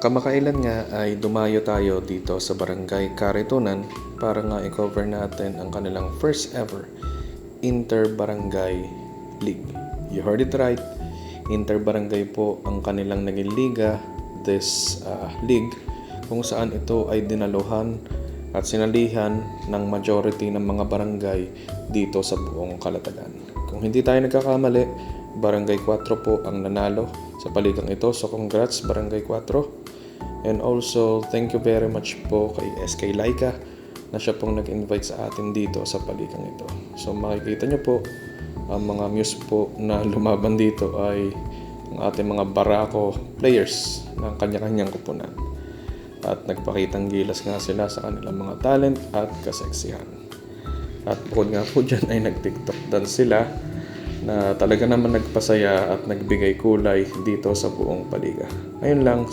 Kamakailan nga ay dumayo tayo dito sa Barangay Caritonan para nga i-cover natin ang kanilang first ever Inter-Barangay League. You heard it right. Inter-Barangay po ang kanilang naging liga this uh, league kung saan ito ay dinaluhan at sinalihan ng majority ng mga barangay dito sa buong Kalatagan. Kung hindi tayo nagkakamali, Barangay 4 po ang nanalo sa paligang ito. So congrats Barangay 4. And also, thank you very much po kay SK Laika na siya pong nag-invite sa atin dito sa paligang ito. So makikita nyo po, ang mga muse po na lumaban dito ay ang ating mga barako players ng kanya-kanyang kupunan. At nagpakitang gilas nga sila sa kanilang mga talent at kaseksihan. At bukod nga po dyan ay nag-tiktok dance sila na talaga naman nagpasaya at nagbigay kulay dito sa buong paliga. Ayun lang.